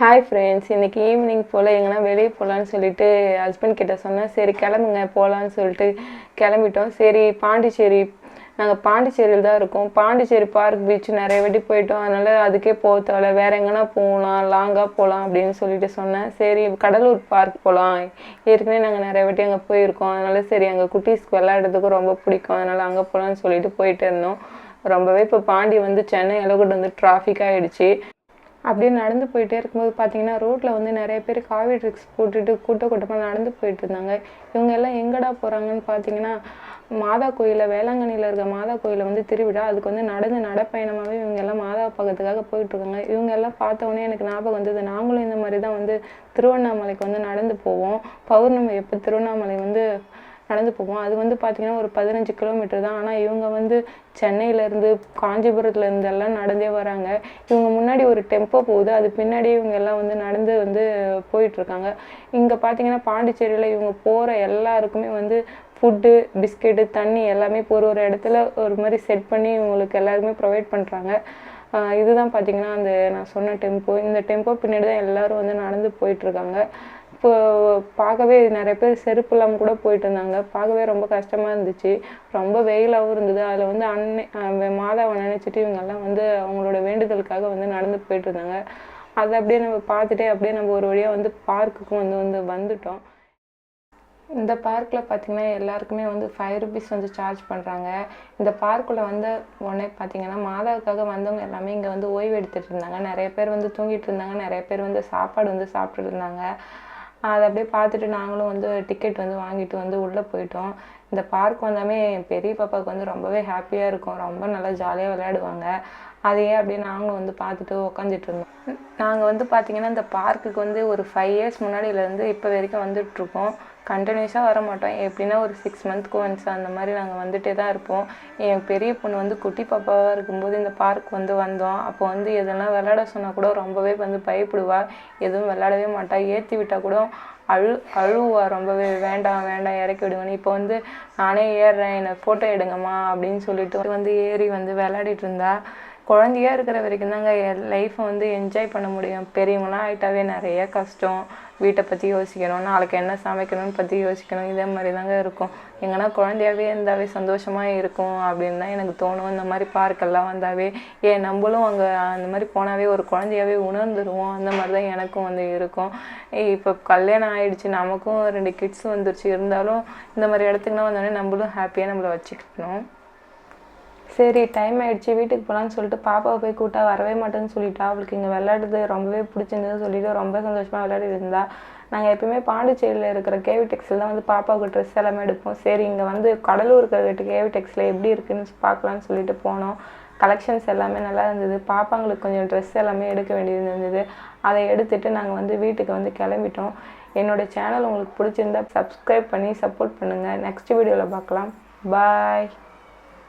Hi friends இன்னைக்கு evening போல் எங்கன்னா வெளியே போகலான்னு சொல்லிட்டு ஹஸ்பண்ட் கிட்ட சொன்னேன். சரி கிளம்புங்க போகலான்னு சொல்லிட்டு கிளம்பிட்டோம். சரி பாண்டிச்சேரி நாங்கள் பாண்டிச்சேரியில் தான் இருக்கோம். பாண்டிச்சேரி பார்க் பீச் நிறைய வாட்டி போயிட்டோம். அதனால் அதுக்கே போக தேவையில்ல வேறு எங்கன்னா போகலாம் லாங்காக போகலாம் அப்படின்னு சொல்லிட்டு சொன்னேன். சரி கடலூர் பார்க் போகலாம் ஏற்கனவே நாங்கள் நிறைய வாட்டி அங்கே போயிருக்கோம். அதனால் சரி அங்கே குட்டீஸ்க்கு விளையாடுறதுக்கு ரொம்ப பிடிக்கும். அதனால் அங்கே போகலான்னு சொல்லிட்டு போயிட்டு இருந்தோம். ரொம்பவே இப்போ பாண்டி வந்து சென்னை கூட வந்து டிராஃபிக் ஆகிடுச்சு அப்படியே நடந்து போயிட்டே இருக்கும்போது பார்த்தீங்கன்னா ரோட்டில் வந்து நிறைய பேர் காவி ட்ரிக்ஸ் போட்டுட்டு கூட்ட கூட்டமாக நடந்து போயிட்டு இருந்தாங்க. இவங்க எல்லாம் எங்கடா போகிறாங்கன்னு பார்த்தீங்கன்னா மாதா கோயிலில் வேளாங்கண்ணியில் இருக்க மாதா கோயிலில் வந்து திருவிழா. அதுக்கு வந்து நடந்து நடைப்பயணமாகவே இவங்க எல்லாம் மாதா பார்க்கறதுக்காக போயிட்டுருக்காங்க இவங்க எல்லாம் பார்த்த எனக்கு ஞாபகம் வந்தது நாங்களும் இந்த மாதிரி தான் வந்து திருவண்ணாமலைக்கு வந்து நடந்து போவோம். பௌர்ணமி எப்போ திருவண்ணாமலை வந்து நடந்து போவோம் அது வந்து பார்த்திங்கன்னா ஒரு பதினஞ்சு கிலோமீட்டர் தான். ஆனால் இவங்க வந்து சென்னையிலேருந்து காஞ்சிபுரத்துலேருந்து எல்லாம் நடந்தே வராங்க. இவங்க முன்னாடி ஒரு டெம்போ போகுது. அது பின்னாடி இவங்க எல்லாம் வந்து நடந்து வந்து போயிட்டுருக்காங்க இங்கே பார்த்தீங்கன்னா பாண்டிச்சேரியில் இவங்க போகிற எல்லாருக்குமே வந்து ஃபுட்டு பிஸ்கெட்டு தண்ணி எல்லாமே இப்போ ஒரு ஒரு இடத்துல ஒரு மாதிரி செட் பண்ணி இவங்களுக்கு எல்லாருமே ப்ரொவைட் பண்ணுறாங்க இதுதான் பார்த்திங்கன்னா அந்த நான் சொன்ன டெம்போ. இந்த டெம்போ பின்னாடி தான் எல்லோரும் வந்து நடந்து போயிட்டுருக்காங்க இப்போ பார்க்கவே நிறைய பேர் செருப்பு இல்லாமல் கூட போயிட்டு இருந்தாங்க பார்க்கவே ரொம்ப கஷ்டமாக இருந்துச்சு. ரொம்ப வெயிலாகவும் இருந்தது. அதில் வந்து அன்னை மாதாவை நினச்சிட்டு இவங்கெல்லாம் வந்து அவங்களோட வேண்டுதலுக்காக வந்து நடந்து போயிட்டு இருந்தாங்க அதை அப்படியே நம்ம பார்த்துட்டே அப்படியே நம்ம ஒரு வழியாக வந்து பார்க்குக்கும் வந்து வந்து வந்துட்டோம். இந்த பார்க்கில் பார்த்தீங்கன்னா எல்லாருக்குமே வந்து ஃபைவ் ருபீஸ் வந்து சார்ஜ் பண்ணுறாங்க இந்த பார்க்குள்ளே வந்து உடனே பார்த்தீங்கன்னா மாதாவுக்காக வந்தவங்க எல்லாமே இங்கே வந்து ஓய்வு எடுத்துகிட்டு இருந்தாங்க. நிறைய பேர் வந்து தூங்கிட்டு இருந்தாங்க. நிறைய பேர் வந்து சாப்பாடு வந்து சாப்பிட்டுட்டு இருந்தாங்க. அதை அப்படியே பார்த்துட்டு நாங்களும் வந்து டிக்கெட் வந்து வாங்கிட்டு வந்து உள்ளே போயிட்டோம். இந்த பார்க் வந்தாமே பெரிய பாப்பாவுக்கு வந்து ரொம்பவே ஹாப்பியாக இருக்கும். ரொம்ப நல்லா ஜாலியாக விளையாடுவாங்க. அதையே அப்படியே நாங்களும் வந்து பார்த்துட்டு உக்காந்துட்டு இருந்தோம். நாங்கள் வந்து பார்த்திங்கன்னா இந்த பார்க்குக்கு வந்து ஒரு ஃபைவ் இயர்ஸ் முன்னாடியிலேருந்து இப்போ வரைக்கும் வந்துட்ருக்கோம் கண்டினியூஸாக வர மாட்டோம். எப்படின்னா ஒரு சிக்ஸ் மந்த்க்கு ஒன்ஸ் அந்த மாதிரி நாங்கள் வந்துட்டே தான் இருப்போம். என் பெரிய பொண்ணு வந்து குட்டி பாப்பாவாக இருக்கும்போது இந்த பார்க் வந்து வந்தோம். அப்போ வந்து எதெல்லாம் விளையாட சொன்னால் கூட ரொம்பவே வந்து பயப்படுவாள் எதுவும் விளையாடவே மாட்டாள் ஏற்றி விட்டால் கூட அழு அழுவா ரொம்பவே வேண்டாம் வேண்டாம் இறக்கி விடுங்கன்னு இப்போ வந்து நானே ஏறுறேன். என்னை ஃபோட்டோ எடுங்கம்மா. அப்படின்னு சொல்லிட்டு வந்து ஏறி வந்து விளையாடிட்டு இருந்தா குழந்தையா இருக்கிற வரைக்கும் தாங்க லைஃப்பை வந்து என்ஜாய் பண்ண முடியும். பெரியவங்களாம் ஆகிட்டாவே நிறைய கஷ்டம். வீட்டை பற்றி யோசிக்கணும். நாளைக்கு என்ன சமைக்கணும்னு பற்றி யோசிக்கணும். இதே மாதிரி தாங்க இருக்கும். எங்கன்னா குழந்தையாவே இருந்தாவே சந்தோஷமாக இருக்கும் அப்படின்னு தான் எனக்கு தோணும். இந்த மாதிரி பார்க்கெல்லாம் வந்தாவே ஏன் நம்மளும் அங்கே அந்த மாதிரி போனாவே ஒரு குழந்தையாவே உணர்ந்துருவோம். அந்த மாதிரி தான் எனக்கும் வந்து இருக்கும். இப்போ கல்யாணம் ஆகிடுச்சு நமக்கும் ரெண்டு கிட்ஸ் வந்துருச்சு. இருந்தாலும் இந்த மாதிரி இடத்துக்குலாம் வந்தோடனே நம்மளும் ஹாப்பியாக நம்மளை வச்சுக்கணும். சரி டைம் ஆயிடுச்சு வீட்டுக்கு போகலான்னு சொல்லிட்டு பாப்பாவை போய் கூட்டா வரவே மாட்டேன்னு சொல்லிட்டா. அவளுக்கு இங்கே விளையாடுறது ரொம்பவே பிடிச்சிருந்ததுன்னு சொல்லிட்டு ரொம்ப சந்தோஷமாக விளையாடி இருந்தா. நாங்கள் எப்பயுமே பாண்டிச்சேரியில் இருக்கிற கேவி டெக்ஸில் தான் வந்து பாப்பாவுக்கு ட்ரெஸ் எல்லாமே எடுப்போம். சரி இங்கே வந்து கடலூர் இருக்கிற கேவி டெக்ஸில் எப்படி இருக்குன்னு பார்க்கலான்னு சொல்லிட்டு போனோம். கலெக்ஷன்ஸ் எல்லாமே நல்லா இருந்தது. பாப்பாங்களுக்கு கொஞ்சம் ட்ரெஸ் எல்லாமே எடுக்க வேண்டியது இருந்தது. அதை எடுத்துகிட்டு நாங்கள் வந்து வீட்டுக்கு வந்து கிளம்பிட்டோம். என்னோடய சேனல் உங்களுக்கு பிடிச்சிருந்தா சப்ஸ்கிரைப் பண்ணி சப்போர்ட் பண்ணுங்கள் நெக்ஸ்ட் வீடியோவில் பார்க்கலாம். பாய்